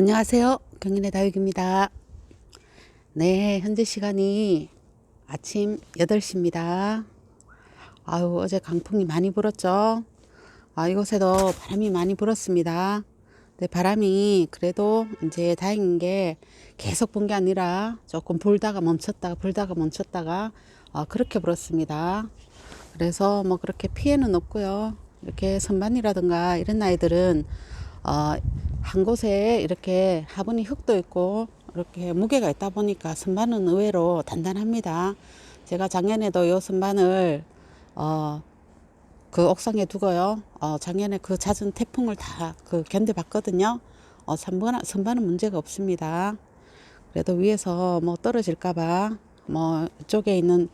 안녕하세요. 경인의 다육입니다. 네, 현재 시간이 아침 8시입니다. 아유, 어제 강풍이 많이 불었죠? 아, 이곳에도 바람이 많이 불었습니다. 네, 바람이 그래도 이제 다행인 게 계속 분게 아니라 조금 불다가 멈췄다가 불다가 멈췄다가 어, 그렇게 불었습니다. 그래서 뭐 그렇게 피해는 없고요. 이렇게 선반이라든가 이런 아이들은 어, 한 곳에 이렇게 화분이 흙도 있고 이렇게 무게가 있다 보니까 선반은 의외로 단단합니다. 제가 작년에도 이 선반을 어, 그 옥상에 두고요. 어, 작년에 그 잦은 태풍을 다 그 견뎌봤거든요. 어, 선반, 선반은 문제가 없습니다. 그래도 위에서 뭐 떨어질까봐 뭐 이쪽에 있는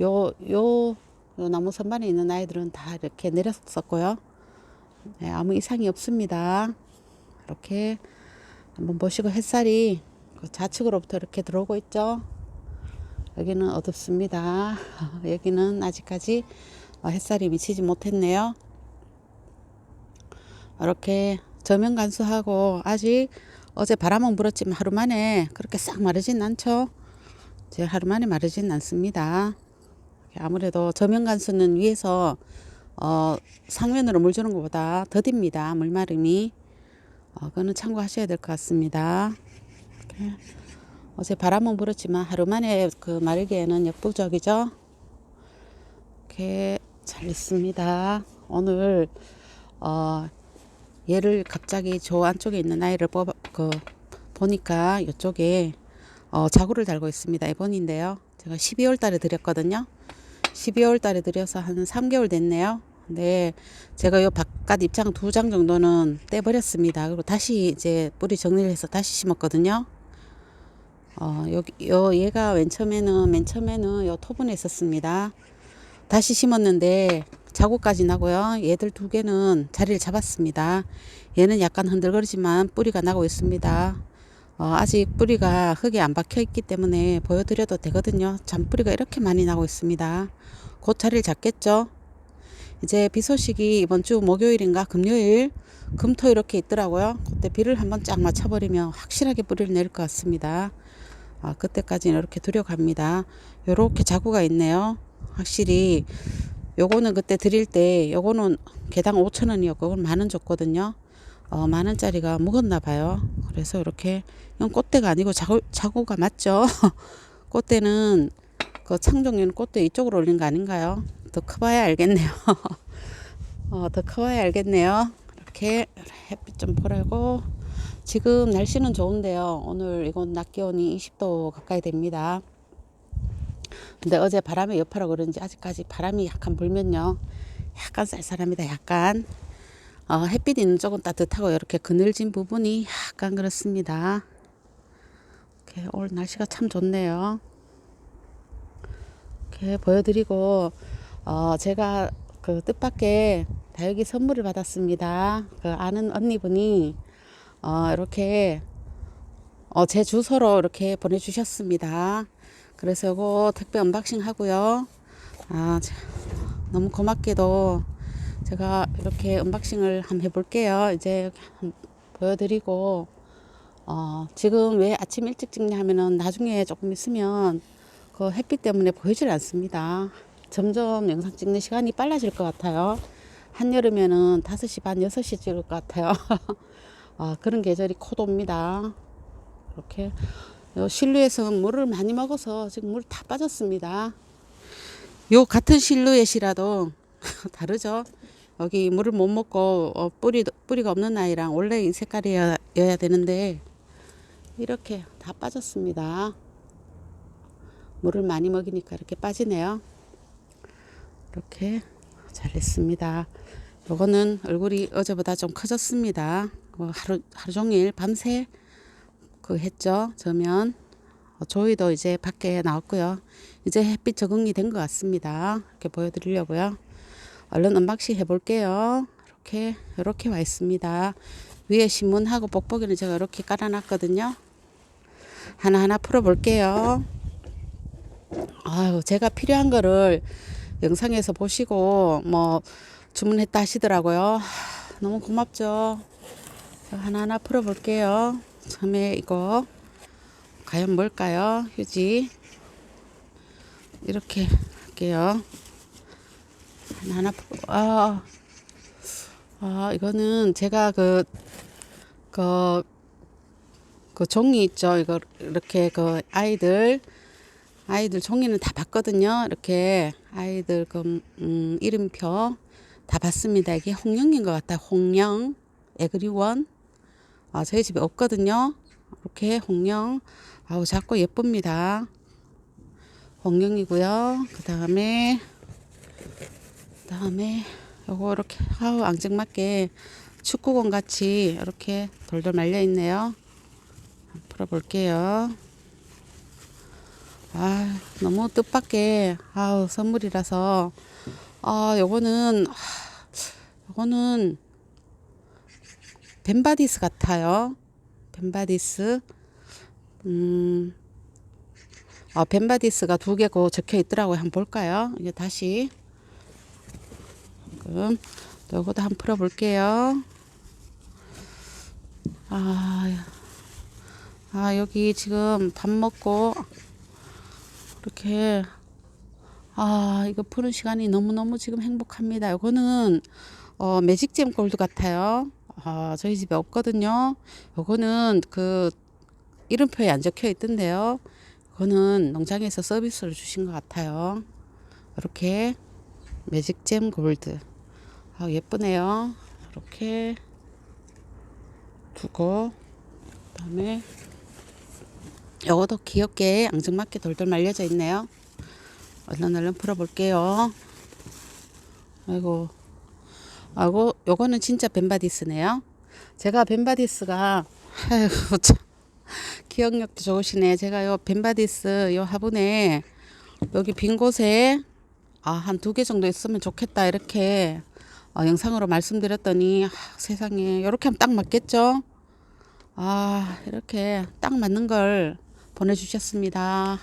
요, 요, 요 나무 선반에 있는 아이들은 다 이렇게 내렸었고요. 네, 아무 이상이 없습니다. 이렇게 한번 보시고 햇살이 그 좌측으로부터 이렇게 들어오고 있죠. 여기는 어둡습니다. 여기는 아직까지 어, 햇살이 미치지 못했네요. 이렇게 저면 간수하고 아직 어제 바람은 불었지만 하루 만에 그렇게 싹 마르진 않죠. 제 하루 만에 마르진 않습니다. 아무래도 저면 간수는 위에서 어, 상면으로 물 주는 것보다 더딥니다. 물마름이. 어, 그거는 참고하셔야 될 것 같습니다. 이렇게. 어제 바람은 불었지만 하루 만에 그 마르기에는 역부족이죠. 이렇게 잘 있습니다. 오늘 어, 얘를 갑자기 저 안쪽에 있는 아이를 뽑아 그 보니까 이쪽에 어, 자구를 달고 있습니다. 에본인데요. 제가 12월 달에 드렸거든요. 12월 달에 들여서 한 3개월 됐네요. 네, 제가 요 바깥 입장 두 장 정도는 떼버렸습니다. 그리고 다시 이제 뿌리 정리를 해서 다시 심었거든요. 어, 여기, 요, 얘가 맨 처음에는, 맨 처음에는 요 토분에 있었습니다. 다시 심었는데 자국까지 나고요. 얘들 두 개는 자리를 잡았습니다. 얘는 약간 흔들거리지만 뿌리가 나고 있습니다. 어, 아직 뿌리가 흙에 안 박혀 있기 때문에 보여드려도 되거든요. 잔뿌리가 이렇게 많이 나고 있습니다. 곧 자리를 잡겠죠. 이제 비 소식이 이번 주 목요일인가 금요일 금토 이렇게 있더라고요. 그때 비를 한번 쫙 맞춰버리면 확실하게 뿌리를 내릴 것 같습니다. 아, 그때까지는 이렇게 들여갑니다. 요렇게 자구가 있네요. 확실히 요거는 그때 드릴 때 요거는 개당 5천원이었고 그건 만원 줬거든요. 어, 만 원짜리가 묵었나 봐요. 그래서 이렇게 이건 꽃대가 아니고 자구, 자구가 맞죠? 꽃대는 그 창종류는 꽃대 이쪽으로 올린 거 아닌가요? 더 커봐야 알겠네요. 어, 더 커봐야 알겠네요. 이렇게 햇빛 좀 보라고. 지금 날씨는 좋은데요. 오늘 이건 낮 기온이 20도 가까이 됩니다. 근데 어제 바람의 여파라 그런지 아직까지 바람이 약간 불면요. 약간 쌀쌀합니다. 약간. 어, 햇빛 있는 쪽은 따뜻하고 이렇게 그늘진 부분이 약간 그렇습니다. 이렇게 오늘 날씨가 참 좋네요. 이렇게 보여드리고 어, 제가 그 뜻밖의 다육이 선물을 받았습니다. 그 아는 언니분이 어, 이렇게 어, 제 주소로 이렇게 보내주셨습니다. 그래서 이거 택배 언박싱 하고요. 아, 너무 고맙게도 제가 이렇게 언박싱을 한번 해볼게요. 이제 보여드리고 어, 지금 왜 아침 일찍 찍냐면은 나중에 조금 있으면 그 햇빛 때문에 보이질 않습니다. 점점 영상 찍는 시간이 빨라질 것 같아요. 한여름에는 5시 반, 6시 찍을 것 같아요. 아, 그런 계절이 곧 옵니다. 이렇게 실루엣은 물을 많이 먹어서 지금 물 다 빠졌습니다. 요 같은 실루엣이라도 다르죠. 여기 물을 못 먹고 어, 뿌리 뿌리가 없는 아이랑 원래 이 색깔이어야 되는데 이렇게 다 빠졌습니다. 물을 많이 먹이니까 이렇게 빠지네요. 이렇게 잘했습니다. 요거는 얼굴이 어제보다 좀 커졌습니다. 어, 하루 하루 종일 밤새 그 했죠. 저면 어, 조이도 이제 밖에 나왔고요. 이제 햇빛 적응이 된 것 같습니다. 이렇게 보여드리려고요. 얼른 언박싱 해볼게요. 이렇게 이렇게 와 있습니다. 위에 신문하고 뽁뽁이는 제가 이렇게 깔아놨거든요. 하나하나 풀어볼게요. 아유, 제가 필요한 거를 영상에서 보시고 뭐 주문했다 하시더라고요. 너무 고맙죠. 하나하나 풀어볼게요. 처음에 이거 과연 뭘까요? 휴지 이렇게 할게요. 하나 하나 아, 아 이거는 제가 그 그, 그 종이 있죠. 이거 이렇게 그 아이들 아이들 종이는 다 봤거든요. 이렇게 아이들 그 음, 이름표 다 봤습니다. 이게 홍영인 것 같아요. 홍영 에그리원. 아, 저희 집에 없거든요. 이렇게 홍영. 아우 작고 예쁩니다. 홍영이고요. 그 다음에 그 다음에 요거 이렇게 아우 앙증맞게 축구공 같이 이렇게 돌돌 말려 있네요. 풀어볼게요. 아 너무 뜻밖의 아우 선물이라서 아 요거는 아, 요거는 벤바디스 같아요. 벤바디스 음. 아, 벤바디스가 두 개고 적혀 있더라고요. 한번 볼까요? 이제 다시 그럼 요거도 한번 풀어 볼게요. 아, 아, 여기 지금 밥 먹고 이렇게 아, 이거 푸는 시간이 너무너무 지금 행복합니다. 요거는 어, 매직잼 골드 같아요. 아, 저희 집에 없거든요. 요거는 그 이름표에 안 적혀 있던데요. 그거는 농장에서 서비스로 주신 것 같아요. 이렇게 매직잼 골드. 아, 예쁘네요. 이렇게 두고 그다음에 요것도 귀엽게 앙증맞게 돌돌 말려져 있네요. 얼른 얼른 풀어볼게요. 아이고, 아이고, 요거는 진짜 벤바디스네요. 제가 벤바디스가 아이고 참 기억력도 좋으시네. 제가 요 벤바디스 요 화분에 여기 빈 곳에 아, 한 두 개 정도 있으면 좋겠다 이렇게 어, 영상으로 말씀드렸더니 아, 세상에 이렇게 하면 딱 맞겠죠? 아 이렇게 딱 맞는 걸 보내주셨습니다.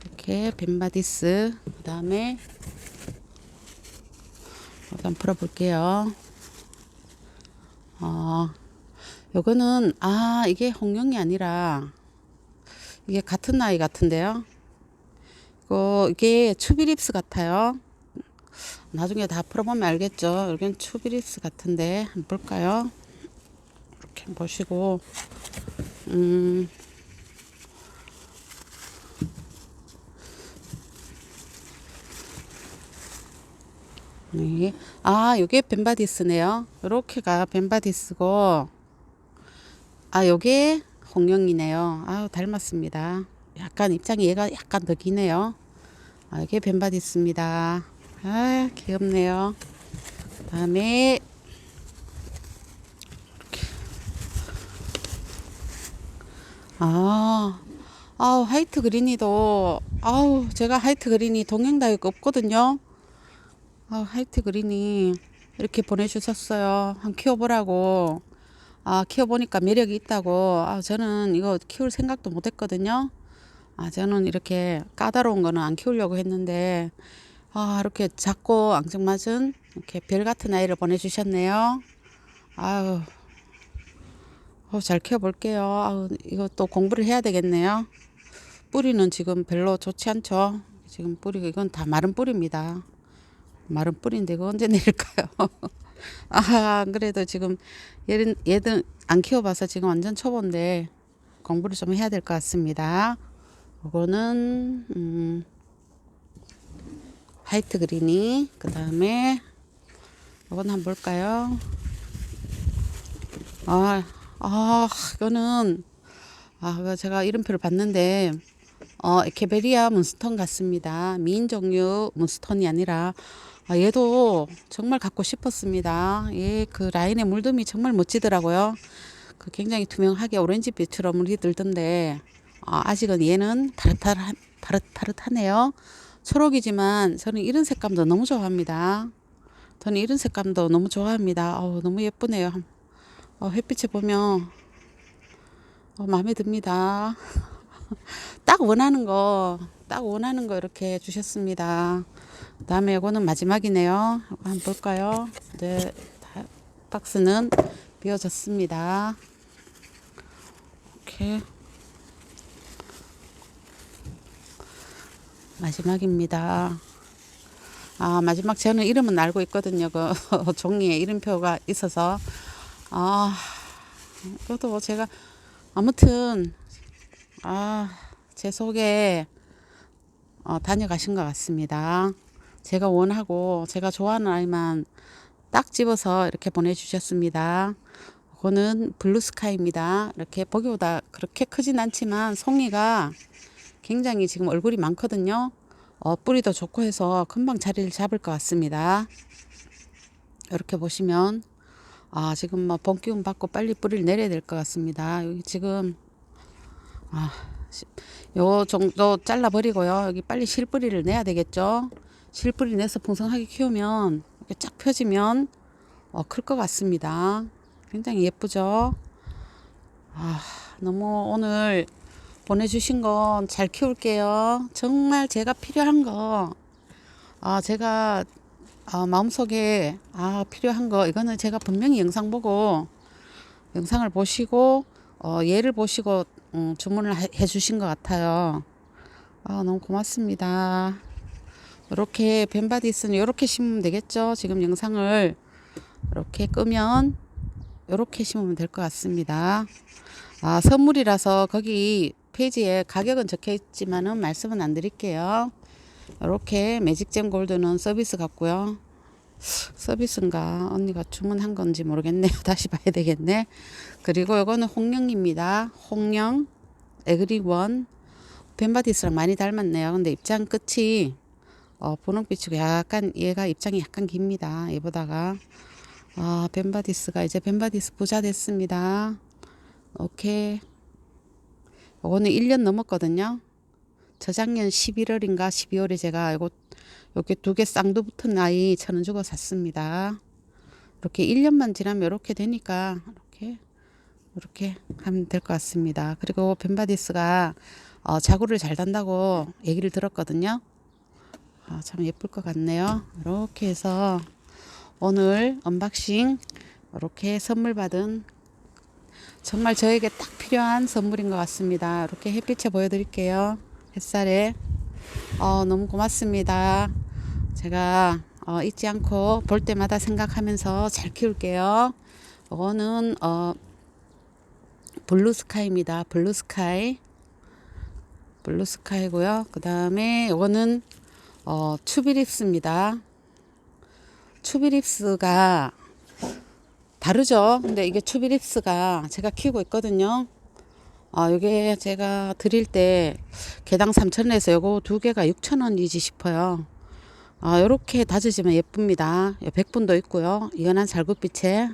이렇게 벤바디스 그 다음에 일단 풀어볼게요. 어, 요거는 아 이게 홍룡이 아니라 이게 같은 나이 같은데요. 이거 이게 추비립스 같아요. 나중에 다 풀어보면 알겠죠. 여기는 추비립스 같은데 한번 볼까요? 이렇게 보시고 음. 네. 아, 요게 벤바디스네요. 요렇게가 벤바디스고, 아, 요게 홍영이네요. 아우, 닮았습니다. 약간 입장이 얘가 약간 더 기네요. 아, 이게 벤바디스입니다. 아, 귀엽네요. 그 다음에, 아, 아우, 화이트 그린이도, 아우, 제가 화이트 그린이 동행다육 없거든요. 아, 화이트 그린이 이렇게 보내주셨어요. 한 키워보라고. 아, 키워보니까 매력이 있다고. 아, 저는 이거 키울 생각도 못 했거든요. 아, 저는 이렇게 까다로운 거는 안 키우려고 했는데, 아, 이렇게 작고 앙증맞은 이렇게 별 같은 아이를 보내주셨네요. 아유, 어, 잘 키워볼게요. 아유, 이거 또 공부를 해야 되겠네요. 뿌리는 지금 별로 좋지 않죠. 지금 뿌리가 이건 다 마른 뿌리입니다. 마른 뿌리인데 이거 언제 내릴까요? 아, 그래도 지금 얘는 얘들 안 키워봐서 지금 완전 초보인데 공부를 좀 해야 될 것 같습니다. 이거는 음, 화이트 그린이 그 다음에 이건 한번 볼까요? 아, 아, 이거는 아, 제가 이름표를 봤는데 어, 에케베리아 문스턴 같습니다. 미인 종류 문스턴이 아니라 아, 얘도 정말 갖고 싶었습니다. 얘그 라인의 물듬이 정말 멋지더라고요. 그 굉장히 투명하게 오렌지빛으로 물이 들던데 아, 아직은 얘는 파릇파릇, 파릇파릇하네요. 초록이지만 저는 이런 색감도 너무 좋아합니다. 저는 이런 색감도 너무 좋아합니다. 어우, 너무 예쁘네요. 어, 햇빛에 보면 어, 마음에 듭니다. 딱 원하는 거, 딱 원하는 거 이렇게 주셨습니다. 그 다음에 이거는 마지막이네요. 한번 볼까요? 네, 박스는 비워졌습니다. 이렇게 마지막입니다. 아 마지막 저는 이름은 알고 있거든요. 그 종이에 이름표가 있어서 아 그것도 제가 아무튼 아제 속에 어, 다녀가신 것 같습니다. 제가 원하고 제가 좋아하는 아이만 딱 집어서 이렇게 보내주셨습니다. 이거는 블루스카이입니다. 이렇게 보기보다 그렇게 크진 않지만 송이가 굉장히 지금 얼굴이 많거든요. 어, 뿌리도 좋고 해서 금방 자리를 잡을 것 같습니다. 이렇게 보시면 아 지금 뭐봄 기운 받고 빨리 뿌리를 내려야 될 것 같습니다. 여기 지금 아, 시- 요 정도 잘라 버리고요. 여기 빨리 실뿌리를 내야 되겠죠. 실뿌리 내서 풍성하게 키우면 이렇게 쫙 펴지면 어, 클 것 같습니다. 굉장히 예쁘죠. 아 너무 오늘 보내주신 건 잘 키울게요. 정말 제가 필요한 거, 아, 제가, 아, 마음속에, 아, 필요한 거, 이거는 제가 분명히 영상 보고, 영상을 보시고, 어, 얘를 보시고, 음, 주문을 해, 해 주신 것 같아요. 아, 너무 고맙습니다. 이렇게 벤바디스는 이렇게 심으면 되겠죠? 지금 영상을 이렇게 끄면, 이렇게 심으면 될 것 같습니다. 아, 선물이라서 거기 페이지에 가격은 적혀 있지만은 말씀은 안 드릴게요. 이렇게 매직잼 골드는 서비스 같고요. 서비스인가 언니가 주문한 건지 모르겠네요. 다시 봐야 되겠네. 그리고 이거는 홍영입니다. 홍영 에그리원 벤바디스랑 많이 닮았네요. 근데 입장 끝이 어, 분홍빛이고 약간 얘가 입장이 약간 깁니다. 얘보다가 아 벤바디스가 이제 벤바디스 부자 됐습니다. 오케이. 요거는 1년 넘었거든요. 저작년 11월인가 12월에 제가 요거 이렇게 두 개 쌍두 붙은 아이 천원 주고 샀습니다. 이렇게 1년만 지나면 이렇게 되니까 이렇게 이렇게 하면 될 것 같습니다. 그리고 벤바디스가 어, 자구를 잘 단다고 얘기를 들었거든요. 아, 참 예쁠 것 같네요. 이렇게 해서 오늘 언박싱 이렇게 선물 받은 정말 저에게 딱 필요한 선물인 것 같습니다. 이렇게 햇빛에 보여드릴게요. 햇살에. 어, 너무 고맙습니다. 제가 어, 잊지 않고 볼 때마다 생각하면서 잘 키울게요. 이거는 어, 블루스카이입니다. 블루스카이. 블루스카이고요. 그 다음에 이거는 어, 추비립스입니다. 추비립스가 다르죠. 근데 이게 추비립스가 제가 키우고 있거든요. 아, 요게 제가 드릴 때 개당 3,000원에서 요거 두 개가 6,000원이지 싶어요. 아, 요렇게 다져지면 예쁩니다. 요 백분도 있고요. 연한 살구빛에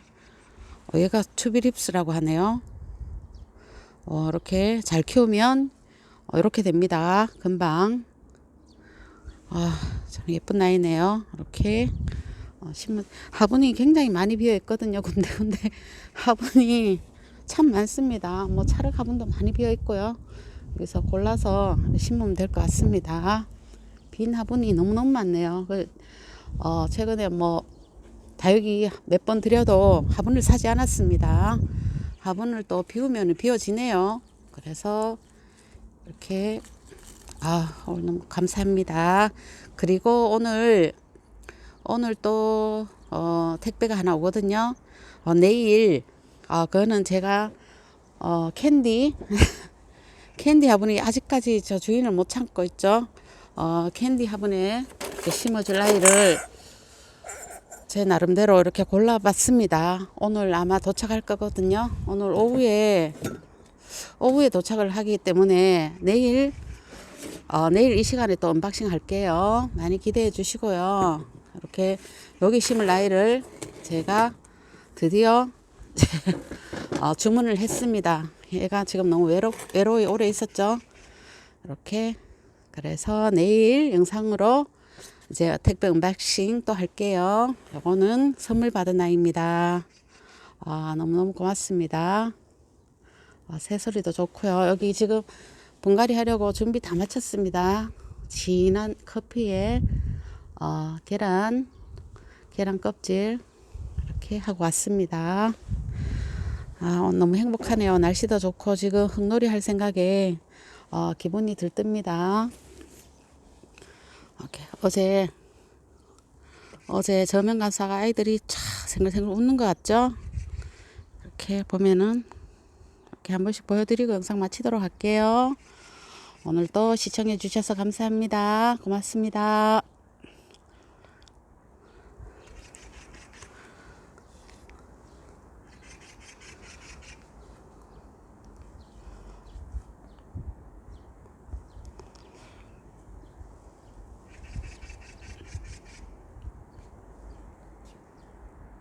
어, 얘가 추비립스라고 하네요. 어, 이렇게 잘 키우면 어, 이렇게 됩니다. 금방. 아, 참 예쁜 나이네요. 이렇게. 어, 신문 화분이 굉장히 많이 비어 있거든요. 군데군데 화분이 참 많습니다. 뭐 차를 화분도 많이 비어 있고요. 그래서 골라서 심으면 될 것 같습니다. 빈 화분이 너무너무 많네요. 그, 어, 최근에 뭐 다육이 몇 번 드려도 화분을 사지 않았습니다. 화분을 또 비우면 비워지네요. 그래서 이렇게 아 오늘 너무 감사합니다. 그리고 오늘 오늘 또 어, 택배가 하나 오거든요. 어, 내일 어, 그거는 제가 어, 캔디 캔디 화분이 아직까지 저 주인을 못 참고 있죠. 어, 캔디 화분에 심어줄 아이를 제 나름대로 이렇게 골라봤습니다. 오늘 아마 도착할 거거든요. 오늘 오후에 오후에 도착을 하기 때문에 내일 어, 내일 이 시간에 또 언박싱 할게요. 많이 기대해 주시고요. 이렇게 여기 심을 아이를 제가 드디어 어, 주문을 했습니다. 얘가 지금 너무 외로, 외로이 오래 있었죠. 이렇게 그래서 내일 영상으로 이제 택배 언박싱 또 할게요. 요거는 선물 받은 아이입니다. 아, 너무너무 고맙습니다. 아, 새소리도 좋고요. 여기 지금 분갈이 하려고 준비 다 마쳤습니다. 진한 커피에 어, 계란, 계란 껍질 이렇게 하고 왔습니다. 아, 너무 행복하네요. 날씨도 좋고 지금 흙놀이 할 생각에 어, 기분이 들뜹니다. 오케이. 어제 어제 저명 간사가 아이들이 차 생글생글 웃는 것 같죠? 이렇게 보면은 이렇게 한 번씩 보여드리고 영상 마치도록 할게요. 오늘도 시청해 주셔서 감사합니다. 고맙습니다.